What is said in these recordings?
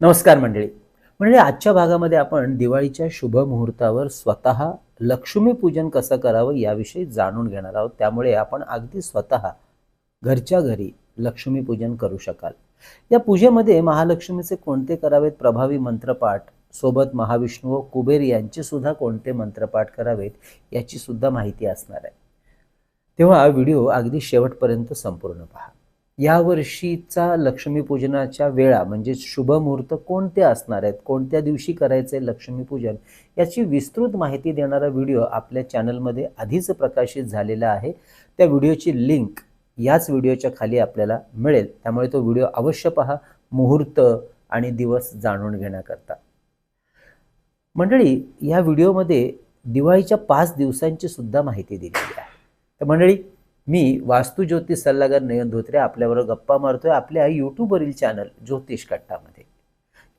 नमस्कार मंडळी. म्हणजे आजच्या भागामध्ये आपण दिवाळीच्या शुभ मुहूर्तावर स्वतः लक्ष्मीपूजन कसं करावं याविषयी जाणून घेणार आहोत. त्यामुळे आपण अगदी स्वतः घरच्या घरी लक्ष्मीपूजन करू शकाल. या पूजेमध्ये महालक्ष्मीचे कोणते करावेत प्रभावी मंत्रपाठ सोबत महाविष्णू व कुबेर यांचे सुद्धा कोणते मंत्रपाठ करावेत याची सुद्धा माहिती असणार आहे. तेव्हा व्हिडिओ अगदी शेवटपर्यंत संपूर्ण पहा. यावर्षीचा लक्ष्मीपूजनाच्या वेळा म्हणजे शुभ मुहूर्त कोणते असणार आहेत? कोणत्या दिवशी करायचे लक्ष्मीपूजन? याची विस्तृत माहिती देणारा व्हिडिओ आपल्या चॅनलमध्ये आधीच प्रकाशित झालेला आहे. त्या व्हिडिओची लिंक याच व्हिडिओच्या खाली आपल्याला मिळेल. त्यामुळे तो व्हिडिओ अवश्य पहा. मुहूर्त आणि दिवस जाणून घेण्याकरता. मंडळी या व्हिडिओमध्ये दिवाळीच्या पाच दिवसांची सुद्धा माहिती दिलेली आहे. तर मंडळी मी वास्तू ज्योतिष सल्लागार नयन धोत्रे आपल्याबरोबर गप्पा मारतोय आपल्या यूट्यूबवरील चॅनल ज्योतिष कट्टामध्ये.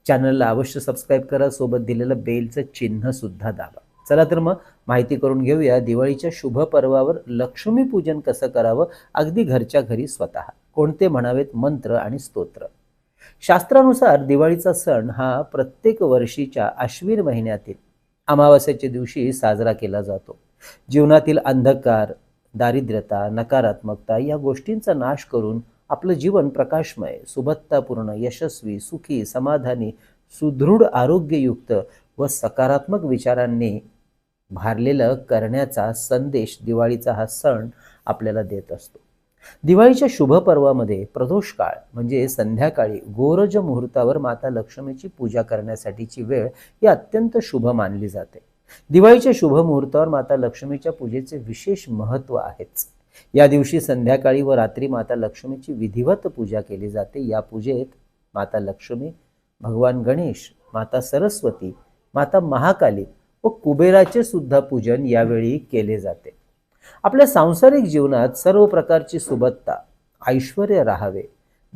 चॅनलला अवश्य सबस्क्राईब करा सोबत दिलेलं बेलचं चिन्ह सुद्धा दाबा. चला तर मग माहिती करून घेऊया दिवाळीच्या शुभ पर्वावर लक्ष्मीपूजन कसं करावं अगदी घरच्या घरी स्वतः. कोणते म्हणावेत मंत्र आणि स्तोत्र? शास्त्रानुसार दिवाळीचा सण हा प्रत्येक वर्षीच्या आश्विन महिन्यातील अमावास्याच्या दिवशी साजरा केला जातो. जीवनातील अंधकार दारिद्र्यता नकारात्मकता या गोष्टींचा नाश करून आपलं जीवन प्रकाशमय सुबत्तापूर्ण यशस्वी सुखी समाधानी सुदृढ आरोग्ययुक्त व सकारात्मक विचारांनी भारलेलं करण्याचा संदेश दिवाळीचा हा सण आपल्याला देत असतो. दिवाळीच्या शुभ पर्वामध्ये प्रदोष काळ म्हणजे संध्याकाळी गोरज मुहूर्तावर माता लक्ष्मीची पूजा करण्यासाठीची वेळ ही अत्यंत शुभ मानली जाते. दिवाळीच्या शुभ मुहूर्तावर माता लक्ष्मीच्या पूजेचे विशेष महत्त्व आहेच. या दिवशी संध्याकाळी व रात्री माता लक्ष्मीची विधिवत पूजा केली जाते. या पूजेत माता लक्ष्मी भगवान गणेश माता सरस्वती माता महाकाली व कुबेराचे सुद्धा पूजन यावेळी केले जाते. आपल्या सांसारिक जीवनात सर्व प्रकारची सुबत्ता ऐश्वर राहावे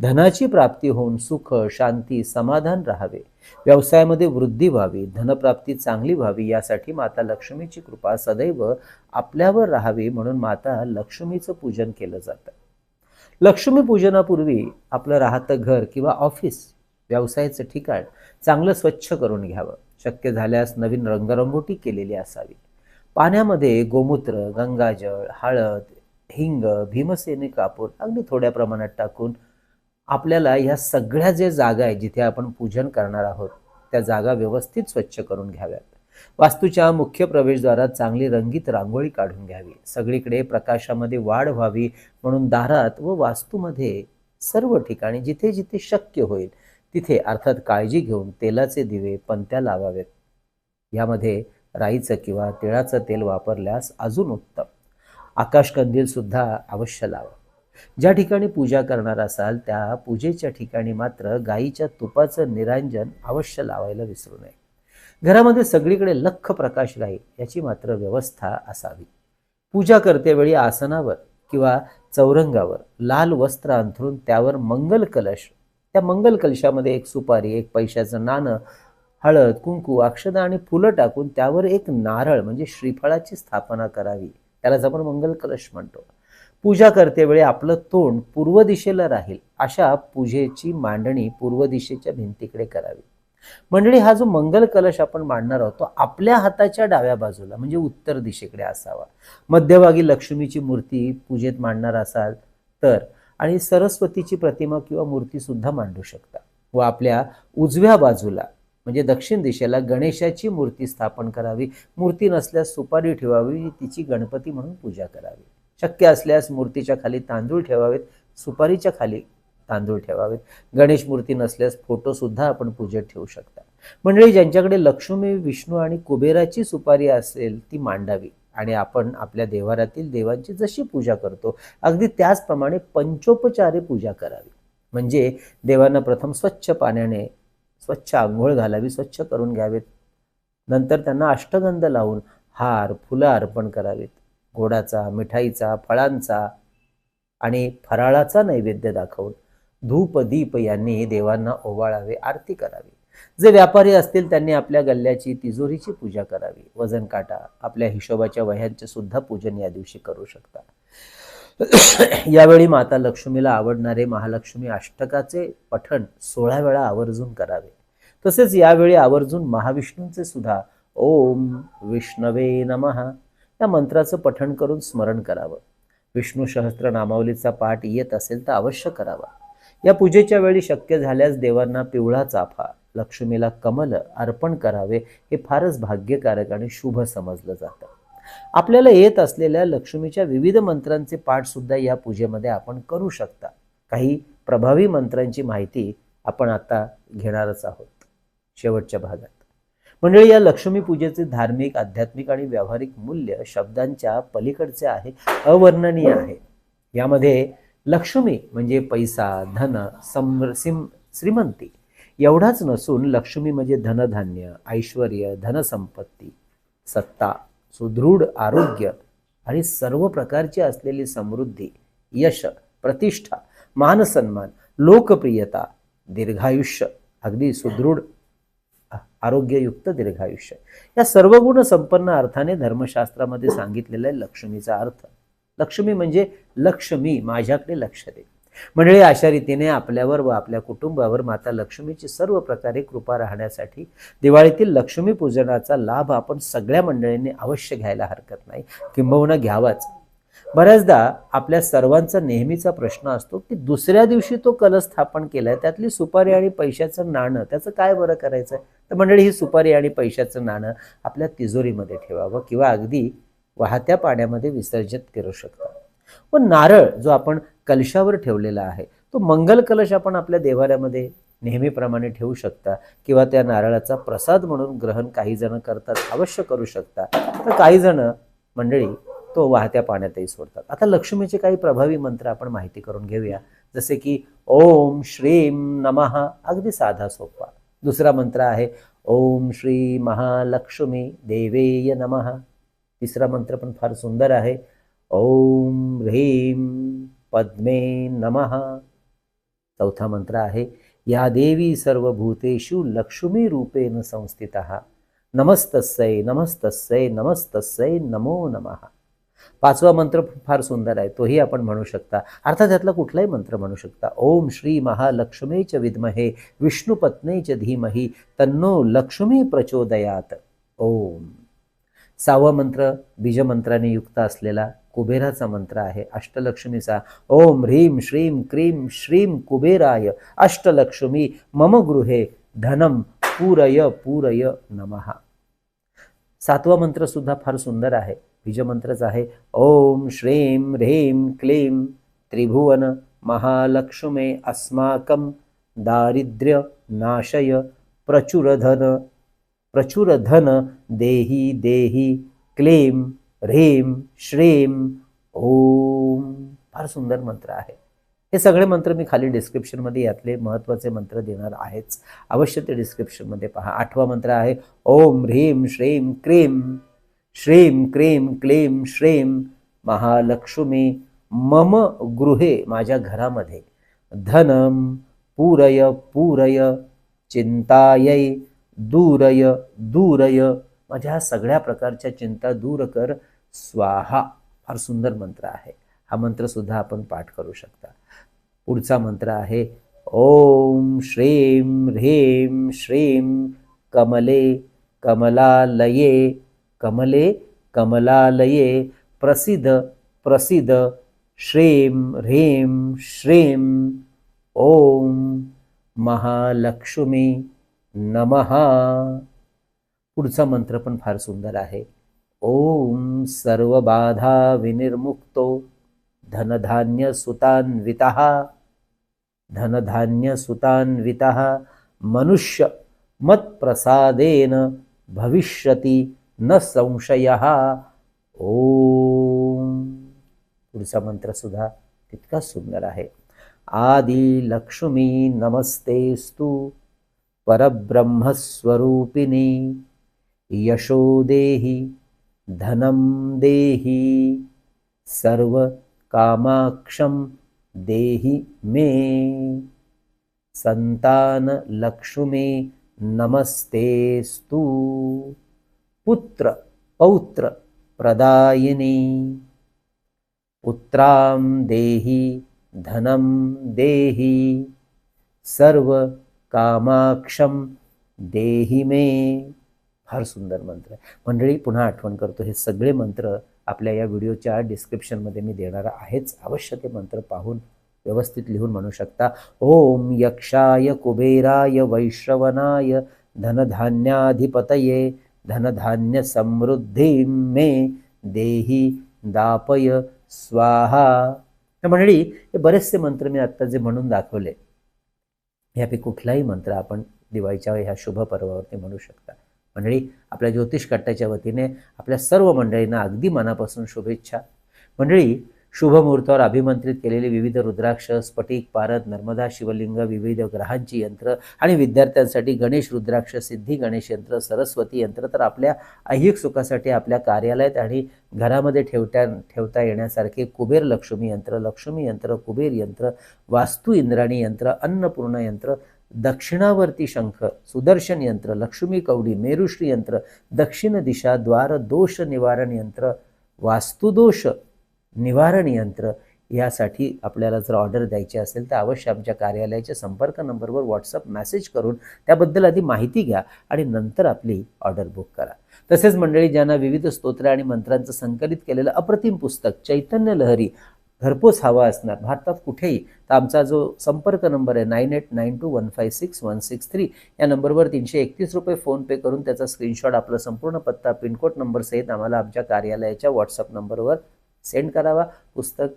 धनाची प्राप्ती होऊन सुख शांती समाधान राहावे. व्यवसायामध्ये वृद्धी व्हावी धनप्राप्ती चांगली व्हावी यासाठी माता लक्ष्मीची कृपा सदैव आपल्यावर राहावी म्हणून माता लक्ष्मीचं पूजन केलं जातं. लक्ष्मी पूजनापूर्वी आपलं राहतं घर किंवा ऑफिस व्यवसायाचं ठिकाण चांगलं स्वच्छ करून घ्यावं. शक्य झाल्यास नवीन रंगरंगोटी केलेली असावी. पाण्यामध्ये गोमूत्र गंगाजळ हळद हिंग भीमसेनी कापूर अगदी थोड्या प्रमाणात टाकून आपल्याला ह्या सगळ्या जे जागा आहे जिथे आपण पूजन करणार आहोत त्या जागा व्यवस्थित स्वच्छ करून घ्याव्यात. वास्तूच्या मुख्य प्रवेशद्वारात चांगली रंगीत रांगोळी काढून घ्यावी. सगळीकडे प्रकाशामध्ये वाढ व्हावी म्हणून दारात व वास्तूमध्ये सर्व ठिकाणी जिथे जिथे शक्य होईल तिथे अर्थात काळजी घेऊन तेलाचे दिवे पंत्या लावावेत यामध्ये राईचं किंवा तिळाचं तेल वापरल्यास अजून उत्तम. आकाशकंदील सुद्धा अवश्य लावा. ज्या ठिकाणी पूजा करणार असाल त्या पूजेच्या ठिकाणी मात्र गाईच्या तुपाचं निरांजन अवश्य लावायला विसरू नये. घरामध्ये सगळीकडे लख प्रकाश राहील याची मात्र व्यवस्था असावी. पूजा करतेवेळी आसनावर किंवा चौरंगावर लाल वस्त्र अंथरून त्यावर मंगल कलश त्या मंगल कलशामध्ये एक सुपारी एक पैशाचं नाणं हळद कुंकू अक्षदा आणि फुलं टाकून त्यावर एक नारळ म्हणजे श्रीफळाची स्थापना करावी. त्यालाच आपण मंगल कलश म्हणतो. पूजा करतेवेळी आपलं तोंड पूर्व दिशेला राहील अशा पूजेची मांडणी पूर्व दिशेच्या भिंतीकडे करावी. मंडळी हा जो मंगल कलश आपण मांडणार आहोत तो आपल्या हाताच्या डाव्या बाजूला म्हणजे उत्तर दिशेकडे असावा. मध्यभागी लक्ष्मीची मूर्ती पूजेत मांडणार असाल तर आणि सरस्वतीची प्रतिमा किंवा मूर्ती सुद्धा मांडू शकता. व आपल्या उजव्या बाजूला म्हणजे दक्षिण दिशेला गणेशाची मूर्ती स्थापन करावी. मूर्ती नसल्यास सुपारी ठेवावी तिची गणपती म्हणून पूजा करावी. शक्य असल्यास मूर्तीच्या खाली तांदूळ ठेवावेत सुपारीच्या खाली तांदूळ ठेवावेत. गणेश मूर्ती नसल्यास फोटोसुद्धा आपण पूजेत ठेवू शकता. मंडळी ज्यांच्याकडे लक्ष्मी विष्णू आणि कुबेराची सुपारी असेल ती मांडावी आणि आपण आपल्या देवारातील देवांची जशी पूजा करतो अगदी त्याचप्रमाणे पंचोपचारे पूजा करावी. म्हणजे देवांना प्रथम स्वच्छ पाण्याने स्वच्छ आंघोळ घालावी स्वच्छ करून घ्यावेत. नंतर त्यांना अष्टगंध लावून हार फुलं अर्पण करावीत. गोडाचा मिठाईचा फळांचा आणि फराळाचा नैवेद्य दाखवून धूप दीप यांनी देवांना ओवाळावे आरती करावी. जे व्यापारी असतील त्यांनी आपल्या गल्ल्याची तिजोरीची पूजा करावी. वजन काटा आपल्या हिशोबाच्या वह्यांचे सुद्धा पूजन या दिवशी करू शकता. यावेळी माता लक्ष्मीला आवडणारे महालक्ष्मी अष्टकाचे पठण सोळा वेळा आवर्जून करावे. तसेच यावेळी आवर्जून महाविष्णूंचे सुद्धा. ओम विष्णवे नमः. या मंत्राचं पठण करून स्मरण करावं. विष्णू सहस्त्र नामावलीचा पाठ येत असेल तर अवश्य करावा. या पूजेच्या वेळी शक्य झाल्यास देवांना पिवळा चाफा लक्ष्मीला कमल अर्पण करावे हे फारच भाग्यकारक आणि शुभ समजलं जातं. आपल्याला येत असलेल्या लक्ष्मीच्या विविध मंत्रांचे पाठ सुद्धा या पूजेमध्ये आपण करू शकता. काही प्रभावी मंत्रांची माहिती आपण आता घेणारच आहोत. शेवटच्या भागात. मंडळी या लक्ष्मी पूजेचे धार्मिक आध्यात्मिक आणि व्यावहारिक मूल्य शब्दांच्या पलीकडचे आहे अवर्णनीय आहे. यामध्ये लक्ष्मी म्हणजे पैसा धन सम सिम श्रीमंती. एवढाच नसून लक्ष्मी म्हणजे धनधान्य ऐश्वर धनसंपत्ती सत्ता सुदृढ आरोग्य आणि सर्व प्रकारची असलेली समृद्धी यश प्रतिष्ठा मानसन्मान लोकप्रियता दीर्घायुष्य अगदी सुदृढ आरोग्ययुक्त दीर्घायुष्य. या सर्व गुण संपन्न अर्थाने धर्मशास्त्रामध्ये सांगितलेला आहे लक्ष्मीचा अर्थ. लक्ष्मी म्हणजे लक्ष्मी माझ्याकडे लक्ष दे. मंडळी अशा रीतीने आपल्यावर व आपल्या कुटुंबावर माता लक्ष्मीची सर्व प्रकारे कृपा राहण्यासाठी दिवाळीतील लक्ष्मी पूजनाचा लाभ आपण सगळ्या मंडळींनी अवश्य घ्यायला हरकत नाही. किंबहुना घ्यावाच. बऱ्याचदा आपल्या सर्वांचा नेहमीचा प्रश्न असतो की दुसऱ्या दिवशी तो कलश स्थापन केलाय त्यातली सुपारी आणि पैशाचं नाणं त्याचं काय बरं करायचं तर मंडळी ही सुपारी आणि पैशाचं नाणं आपल्या तिजोरीमध्ये ठेवावं किंवा अगदी वाहत्या पाण्यामध्ये विसर्जित करू शकता व नारळ जो आपण कलशावर ठेवलेला आहे तो मंगल कलश आपण आपल्या देवाऱ्यामध्ये नेहमीप्रमाणे ठेवू शकता किंवा त्या नारळाचा प्रसाद म्हणून ग्रहण काही जण करतात अवश्य करू शकता. तर काही जण मंडळी तो वाहत्या पाण्यातही सोडतात. आता लक्ष्मीचे काही प्रभावी मंत्र आपण माहिती करून घेऊया. जसे की ओम श्रीम नमः. अगदी साधा सोपा. दुसरा मंत्र आहे ओम श्री महालक्ष्मी देवेय नमः. तिसरा मंत्र पण फार सुंदर आहे ओम ह्रीम पद्मे नमः. चौथा मंत्र आहे या देवी सर्वभूतेषु लक्ष्मी रूपेण संस्थित। नमस्तस्यै नमस्तस्यै नमस्तस्यै नमो नमः. पाचवा मंत्र फार सुंदर आहे तोही आपण म्हणू शकता. अर्थात त्यातला कुठलाही मंत्र म्हणू शकता. ओम श्री महालक्ष्मीच विद्महे विष्णुपत्नेच धीमही तन्नो लक्ष्मी प्रचोदयात. ओम. सहावा मंत्र बीजमंत्राने युक्त असलेला कुबेराचा मंत्र आहे अष्टलक्ष्मीचा. ओम ह्रीम श्रीम क्रीम श्रीम कुबेराय अष्टलक्ष्मी मम गृहे धनम पूरय पूरय नमहा सातवा मंत्र सुद्धा फार सुंदर आहे बीजमंत्रच आहे. ओम श्रीं ह्रीं क्लीं त्रिभुवन महालक्ष्मे अस्माकं दारिद्र्य नाशय प्रचुरधन प्रचुरधन देही देही क्लीं ह्रीं श्रीम ओम. फार सुंदर मंत्र आहे. हे सगळे मंत्र मी खाली डिस्क्रिप्शनमध्ये यातले महत्त्वाचे मंत्र देणार आहेच. अवश्य ते डिस्क्रिप्शनमध्ये पहा. आठवा मंत्र आहे. ओम ह्रीं श्रीं क्रीम श्रीम क्रीम क्लीम श्रीम महालक्ष्मी मम गृहे माझ्या घरामध्ये. धनम पूरय पूरय चिंतायै दूरय दूरय. माझ्या सगळ्या प्रकारच्या चिंता दूर कर. स्वाहा फार सुंदर मंत्र आहे. हा मंत्र सुद्धा आपण पाठ करू शकता. पुढचा मंत्र आहे ओम श्रीम ह्रीम श्रीम कमले कमलालये कमले कमलालये प्रसिद्ध प्रसिद्ध श्रीं ह्रीं श्रीम ओम महालक्ष्मी नमहा पुढचा मंत्र पण फार सुंदर आहे. ओम सर्व बाधा विनिर्मुक्तो धनधान्य सुतान्विता। धनधान्य सुतान्विता मनुष्य मत्प्रसादेन भविष्यती। न संशय। ओम। पुढचा मंत्र सुद्धा तितकाच सुंदर आहे. आदि लक्ष्मी नमस्ते नमस्तेस्तु। परब्रह्मस्वरूपिणी। यशो देहि। धनं देहि। सर्वकामाक्षं देहि मे। सन्तानलक्ष्मी नमस्तेस्तु। पुत्र पौत्र प्रदायिनी। पुत्रां देहि धनं देहि। सर्वकामाक्षं देही मे। फार सुंदर मंत्र आहे. मंडळी पुन्हा आठवण करतो हे सगळे मंत्र आपल्या या व्हिडिओच्या डिस्क्रिप्शनमध्ये मी देणार आहेच. अवश्य ते मंत्र पाहून व्यवस्थित लिहून म्हणू शकता. ओम यक्षाय कुबेराय वैश्रवनाय धनधान्याधिपतये धनधान्य समृद्धी मे देही दापय स्वाहा. तर मंडळी हे बरेचसे मंत्र मी आत्ता जे म्हणून दाखवले यापैकी कुठलाही मंत्र आपण दिवाळीच्या ह्या शुभ पर्वावरती म्हणू शकता. मंडळी आपल्या ज्योतिष कट्ट्याच्या वतीने आपल्या सर्व मंडळींना अगदी मनापासून शुभेच्छा. मंडळी शुभ मुहूर्तावर अभिमंत्रित केलेले विविध रुद्राक्ष स्फटिक पारद नर्मदा शिवलिंग विविध ग्रहांची यंत्र आणि विद्यार्थ्यांसाठी गणेश रुद्राक्ष सिद्धी गणेश यंत्र सरस्वती यंत्र तर आपल्या ऐहिक सुखासाठी आपल्या कार्यालयात आणि घरामध्ये ठेवता ठेवता येण्यासारखे कुबेर लक्ष्मी यंत्र लक्ष्मी यंत्र कुबेर यंत्र वास्तू इंद्राणी यंत्र अन्नपूर्ण यंत्र दक्षिणावर्ती शंख सुदर्शन यंत्र लक्ष्मी कवडी मेरुश्री यंत्र दक्षिण दिशा द्वार दोष निवारण यंत्र वास्तुदोष निवारण यंत्र यासाठी आपल्याला जर ऑर्डर द्यायची असेल तर अवश्य आमच्या कार्यालयाच्या संपर्क नंबरवर व्हॉट्सअप मेसेज करून त्याबद्दल आधी माहिती घ्या आणि नंतर आपली ऑर्डर बुक करा. तसेच मंडळी ज्यांना विविध स्तोत्र आणि मंत्रांचं संकलित केलेलं अप्रतिम पुस्तक चैतन्य लहरी घरपोच हवा असणार भारतात कुठेही तर आमचा जो संपर्क नंबर आहे nine eight nine two one five six one six three या नंबरवर तीनशे एकतीस रुपये फोनपे करून त्याचा स्क्रीनशॉट आपला संपूर्ण पत्ता पिनकोड नंबर सहित आम्हाला आमच्या कार्यालयाच्या व्हॉट्सअप नंबरवर सेंड करावा. पुस्तक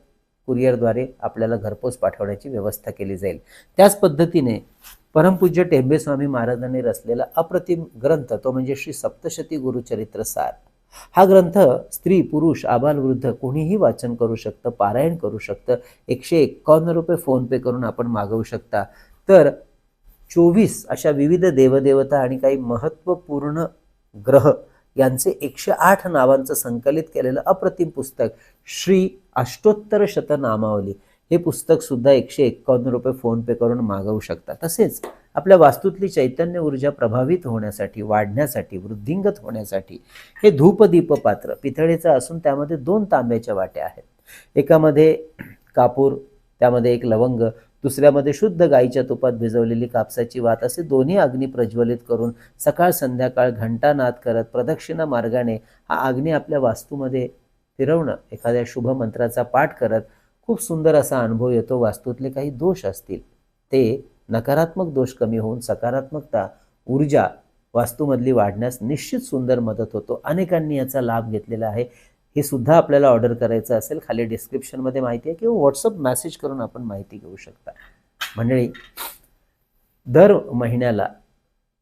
कुरिअरद्वारे आपल्याला घरपोच पाठवण्याची व्यवस्था केली जाईल. त्याच पद्धतीने परमपूज्य टेंबेस्वामी महाराजांनी रचलेला अप्रतिम ग्रंथ तो म्हणजे श्री सप्तशती गुरुचरित्र सार. हा ग्रंथ स्त्री पुरुष आबाल वृद्ध कोणीही वाचन करू शकतं पारायण करू शकतं. एकशे एक्कावन्न रुपये फोनपे करून आपण मागवू शकता. तर चोवीस अशा विविध देवदेवता आणि काही महत्त्वपूर्ण ग्रह यांचे एकशे आठ नावांचं संकलित केलेलं अप्रतिम पुस्तक श्री अष्टोत्तर शतनामावली. हे पुस्तक सुद्धा एकशे एक्कावन्न रुपये फोनपे करून मागवू शकता. तसेच आपल्या वास्तूतली चैतन्य ऊर्जा प्रभावित होण्यासाठी वाढण्यासाठी वृद्धिंगत होण्यासाठी हे धूपदीप पात्र पितळेचं असून त्यामध्ये दोन तांब्याच्या वाट्या आहेत. एकामध्ये कापूर त्यामध्ये एक लवंग दुसऱ्यामध्ये शुद्ध गाईच्या तुपात भिजवलेली कापसाची वात असे दोन्ही अग्नी प्रज्वलित करून सकाळ संध्याकाळ घंटानाद करत प्रदक्षिणा मार्गाने हा अग्नी आपल्या वास्तूमध्ये फिरवणं एखाद्या शुभ मंत्राचा पाठ करत खूप सुंदर असा अनुभव येतो. वास्तूतले काही दोष असतील. ते नकारात्मक दोष कमी होऊन सकारात्मकता ऊर्जा वास्तूमधली वाढण्यास निश्चित सुंदर मदत होतो. अनेकांनी याचा लाभ घेतलेला आहे. हे सुद्धा आपल्याला ऑर्डर करायचं असेल खाली डिस्क्रिप्शनमध्ये माहिती आहे किंवा व्हॉट्सअप मेसेज करून आपण माहिती घेऊ शकता. मंडळी दर महिन्याला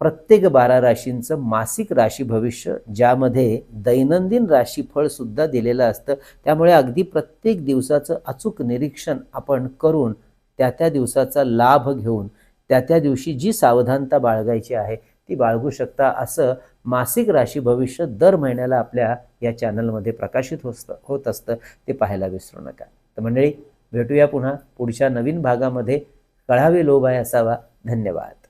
प्रत्येक बारा राशींचं मासिक राशी भविष्य ज्यामध्ये दैनंदिन राशीफळसुद्धा दिलेलं असतं त्यामुळे अगदी प्रत्येक दिवसाचं अचूक निरीक्षण आपण करून त्या त्या दिवसाचा लाभ घेऊन त्या त्या दिवशी जी सावधानता बाळगायची आहे ती बाळगू शकता असं मासिक राशी भविष्य दर महिन्याला आपल्या या चॅनलमध्ये प्रकाशित होत होत असतं. ते पाहायला विसरू नका. तर मंडळी भेटूया पुन्हा पुढच्या नवीन भागामध्ये. कळावे लोभाय असावा. धन्यवाद.